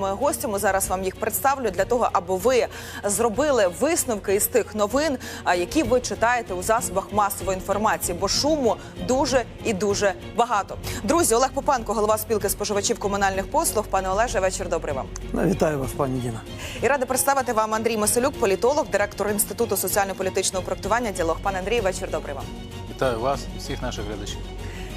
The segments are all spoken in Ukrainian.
Гостями зараз вам їх представлю для того, аби ви зробили висновки із тих новин, які ви читаєте у засобах масової інформації, бо шуму дуже і дуже багато. Друзі, Олег Попенко, голова спілки споживачів комунальних послуг. Пане Олеже, вечір добрий вам. Вітаю вас, пані Діна. І рада представити вам Андрій Маселюк, політолог, директор інституту соціально-політичного проектування. Діалог. Пане Андрій, вечір добрий вам. Вітаю вас і всіх наших глядачів.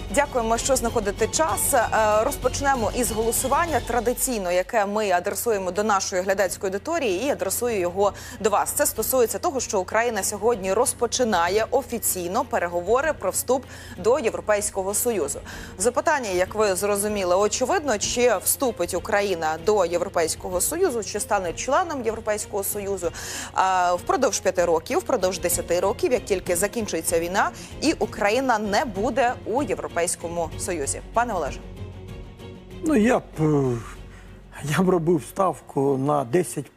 Дякуємо, що знаходите час. Е, Розпочнемо із голосування традиційно, яке ми адресуємо до нашої глядацької аудиторії, і адресую його до вас. Це стосується того, що Україна сьогодні розпочинає офіційно переговори про вступ до Європейського союзу. Запитання, як ви зрозуміли, очевидно, чи вступить Україна до Європейського союзу, чи стане членом Європейського союзу а, впродовж п'яти років, впродовж десяти років, як тільки закінчується війна, і Україна не буде у Європейському Союзі. Пане Олеже, Ну я б е, я б робив ставку на 10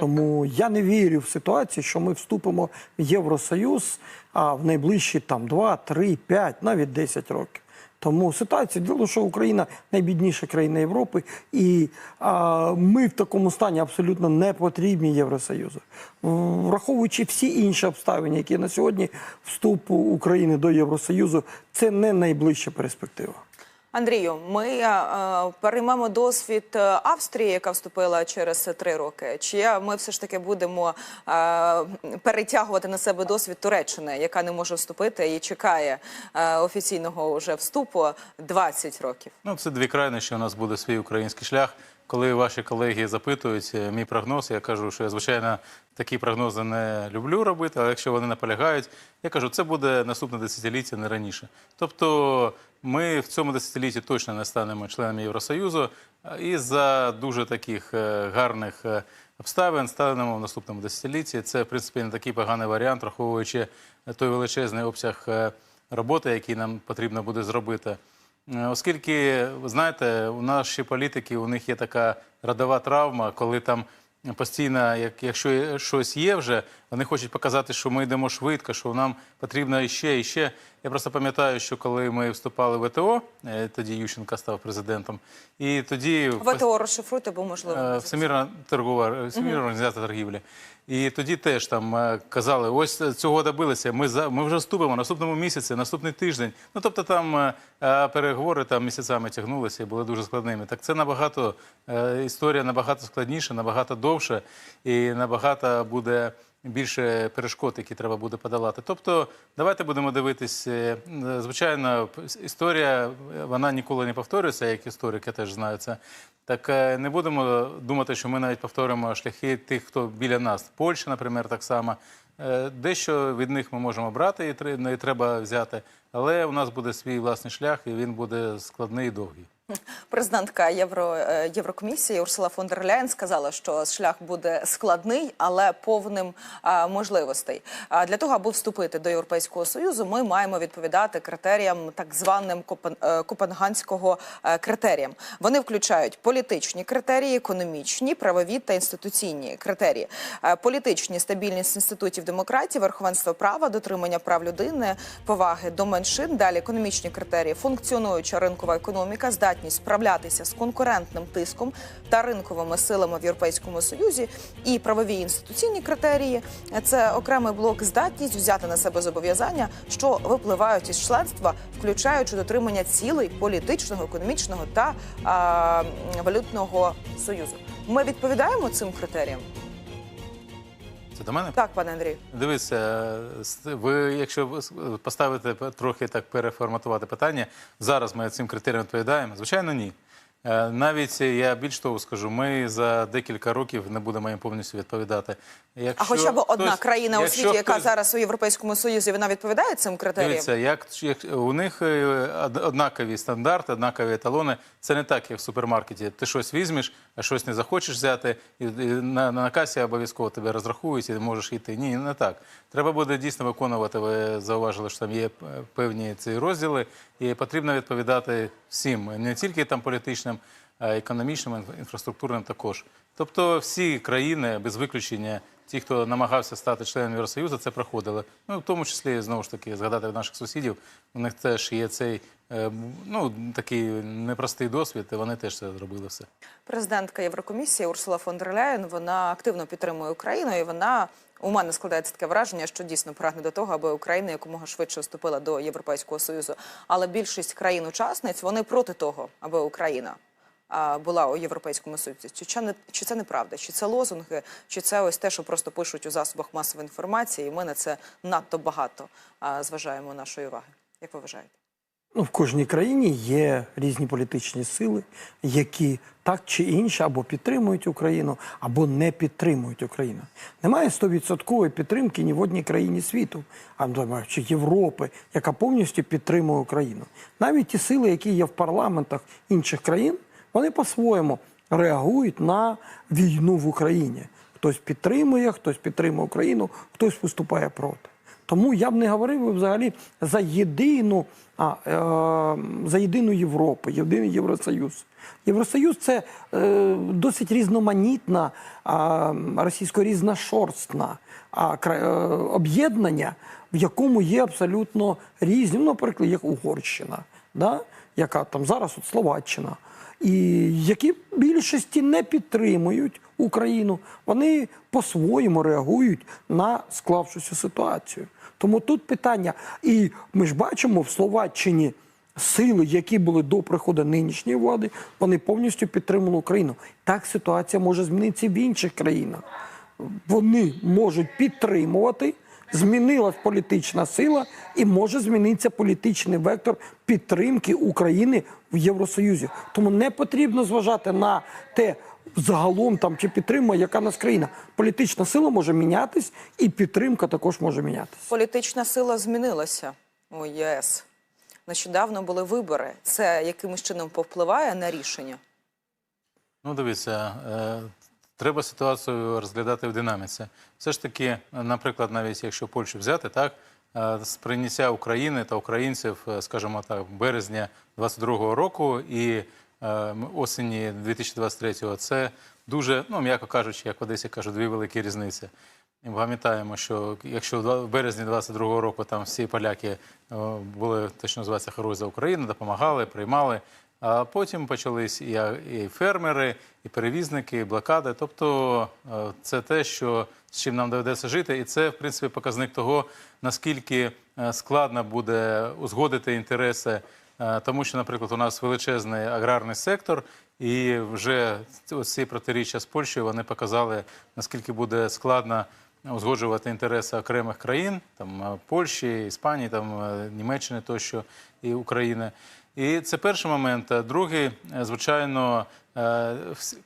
Тому я не вірю в ситуацію, що ми вступимо в Євросоюз а в найближчі там 2, 3, 5, навіть 10 років. Тому ситуація діло, що Україна найбідніша країна Європи, і а, ми в такому стані абсолютно не потрібні Євросоюзу. Враховуючи всі інші обставини, які на сьогодні вступу України до Євросоюзу, це не найближча перспектива. Андрію, ми е, переймемо досвід е, Австрії, яка вступила через три роки. Чи ми все ж таки будемо е, перетягувати на себе досвід Туреччини, яка не може вступити і чекає офіційного вже вступу 20 років? Ну, це дві крайнощі. У нас буде свій український шлях. Коли ваші колеги запитують мій прогноз, я кажу, що я звичайно такі прогнози не люблю робити, але якщо вони наполягають, я кажу, це буде наступне десятиліття, не раніше. Тобто ми в цьому десятилітті точно не станемо членами Євросоюзу, і за дуже таких е, гарних е, обставин станемо в наступному десятилітті. Це, в принципі, не такий поганий варіант, враховуючи той величезний обсяг е, роботи, який нам потрібно буде зробити. Оскільки, ви знаєте, у наші політики, у них є така родова травма, коли там постійно, як, якщо щось є вже, вони хочуть показати, що ми йдемо швидко, що нам потрібно іще, іще. Я просто пам'ятаю, що коли ми вступали в ВТО, е, тоді Ющенко став президентом, і тоді ВТО розшифруйте, бо можливо Е, Всемірна торгова Всемірна організація торгівлі. І тоді теж там е, казали, ось цього добилися. Ми за ми вже вступимо наступному місяці, наступний тиждень. Ну тобто там переговори там місяцями тягнулися і були дуже складними. Так це набагато історія набагато складніша, набагато довше і набагато буде. Більше перешкод, які треба буде подолати. Тобто, давайте будемо дивитись. е, Звичайно, історія вона ніколи не повторюється, як історик, я теж знаю це. Так е, не будемо думати, що ми навіть повторимо шляхи тих, хто біля нас. Польща, наприклад, так само. Е, Дещо від них ми можемо брати і треба взяти, але у нас буде свій власний шлях, і він буде складний і довгий. Президентка Євро, е, Єврокомісії Урсула фон дер Ляєн сказала, що шлях буде складний, але повним а, можливостей. А для того, аби вступити до Європейського союзу, ми маємо відповідати критеріям так званим Копен, е, Копенгганського е, критеріям. Вони включають політичні критерії, економічні, правові та інституційні критерії. Політичні стабільність інститутів демократії, верховенство права, дотримання прав людини, поваги до меншин. Далі економічні критерії, функціонуюча ринкова економіка, здатність справлятися з конкурентним тиском та ринковими силами в Європейському Союзі, і правові інституційні критерії. Це окремий блок здатність взяти на себе зобов'язання, що випливають із членства, включаючи дотримання цілей політичного, економічного та а, валютного союзу. Ми відповідаємо цим критеріям. Це до мене? Так, пане Андрій. Дивіться, с- ви, якщо поставите трохи так переформатувати питання, зараз ми цим критеріям відповідаємо? Звичайно, ні. Е, Навіть я більш того скажу, ми за декілька років не будемо їм повністю відповідати. Якщо А хоча б одна хтось- країна у світі, яка хтось- зараз у Європейському Союзі, вона відповідає цим критеріям? Дивіться, як, як у них е, однакові стандарти, однакові еталони. Це не так, як в супермаркеті. Ти щось візьмеш, а щось не захочеш взяти, і, на, на касі обов'язково тебе розрахують і можеш йти. Ні, не так. Треба буде дійсно виконувати. Ви зауважили, що там є е, певні ці розділи, і потрібно відповідати всім, не тільки там політичним, а й економічним, інфраструктурним також. Тобто всі країни без виключення ті, хто намагався стати членом Євросоюзу, це проходили. Ну, в тому числі, знову ж таки, згадати наших сусідів, у них теж є цей е, ну, такий непростий досвід, і вони теж це зробили все. Президентка Єврокомісії Урсула фон дер Ляєн, вона активно підтримує Україну, і вона у мене складається таке враження, що дійсно прагне до того, аби Україна якомога швидше вступила до Європейського союзу. Але більшість країн-учасниць вони проти того, аби Україна була у Європейському Союзі. Чи не чи це неправда? Чи це лозунги, чи це ось те, що просто пишуть у засобах масової інформації? І ми на це надто багато зважаємо нашої уваги. Як ви вважаєте? Ну, в кожній країні є різні політичні сили, які так чи інше або підтримують Україну, або не підтримують Україну. Немає стовідсоткової підтримки ні в одній країні світу, а чи Європи, яка повністю підтримує Україну. Навіть ті сили, які є в парламентах інших країн, вони по-своєму реагують на війну в Україні. Хтось підтримує, хтось підтримує Україну, хтось виступає проти. Тому я б не говорив взагалі за єдину, а, е, за єдину Європу, єдиний Євросоюз. Євросоюз це е, досить різноманітна, е, російсько різношорстна е, об'єднання, в якому є абсолютно різні, ну, наприклад, як Угорщина, да? яка там зараз от Словаччина і які більшості не підтримують Україну, вони по-своєму реагують на склавшуся ситуацію. Тому тут питання, і ми ж бачимо в Словаччині сили, які були до приходу нинішньої влади, вони повністю підтримали Україну. Так ситуація може змінитися в інших країнах. Вони можуть підтримувати. Змінилась політична сила і може змінитися політичний вектор підтримки України в Євросоюзі. Тому не потрібно зважати на те, загалом там чи підтримує яка нас країна. Політична сила може мінятись, і підтримка також може мінятись. Політична сила змінилася у ЄС. Нещодавно були вибори. Це якимось чином повпливає на рішення? Ну, дивіться, е, треба ситуацію розглядати в динаміці. Все ж таки, наприклад, навіть якщо Польщу взяти, так е, з прийняття України та українців, е, скажімо так, березня 22-го року і е, осені 2023-го, це дуже, ну м'яко кажучи, як в Одесі кажуть, дві великі різниці. І пам'ятаємо, що якщо в березні 22-го року там всі поляки е, були що називається «Хорой за Україну, допомагали, приймали. А потім почались і, фермери, і перевізники, і блокади. Тобто е, це те, що з чим нам доведеться жити, і це в принципі показник того, наскільки е, складно буде узгодити інтереси. Е, Тому що, наприклад, у нас величезний аграрний сектор, і вже ці протиріччя з Польщею вони показали, наскільки буде складно узгоджувати інтереси окремих країн, там Польщі, Іспанії, там Німеччини тощо і України. І це перший момент. А Другий, е, звичайно, е,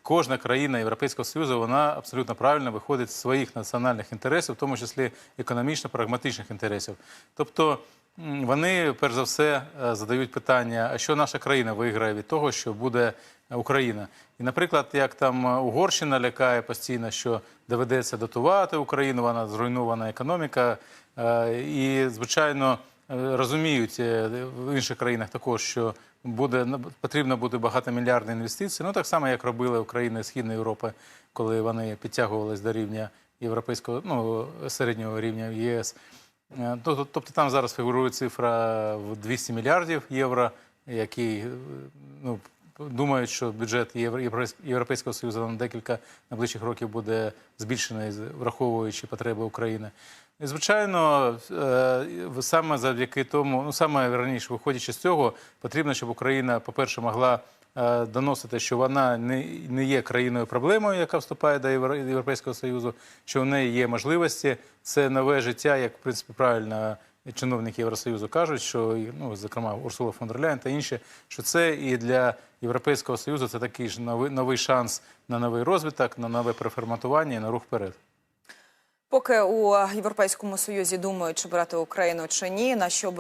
кожна країна Європейського Союзу вона абсолютно правильно виходить з своїх національних інтересів, в тому числі економічно-прагматичних інтересів. Тобто вони перш за все е, задають питання: а що наша країна виграє від того, що буде Україна? І, наприклад, як там Угорщина лякає постійно, що доведеться дотувати Україну, вона зруйнована економіка. І, звичайно, розуміють е, в інших країнах також, що буде потрібно буде багатомільярдні інвестиції. Ну так само, як робили України Східної Європи, коли вони підтягувались до рівня європейського ну середнього рівня ЄС. Е, Тобто, там зараз фігурує цифра в 200 мільярдів євро, які е, ну, думають, що бюджет Європейського Союзу на декілька найближчих років буде збільшений, враховуючи потреби України. І, звичайно, е, саме завдяки тому, ну саме раніше, виходячи з цього, потрібно, щоб Україна, по-перше, могла е, доносити, що вона не, не є країною проблемою, яка вступає до Європейського Союзу, що в неї є можливості. Це нове життя, як в принципі правильно чиновники Євросоюзу кажуть, що ну, зокрема Урсула фон дер Ляєн та інші, що це і для Європейського Союзу це такий ж новий, новий шанс на новий розвиток, на нове переформатування і на рух вперед. Поки у Європейському Союзі думають, чи брати Україну чи ні, на що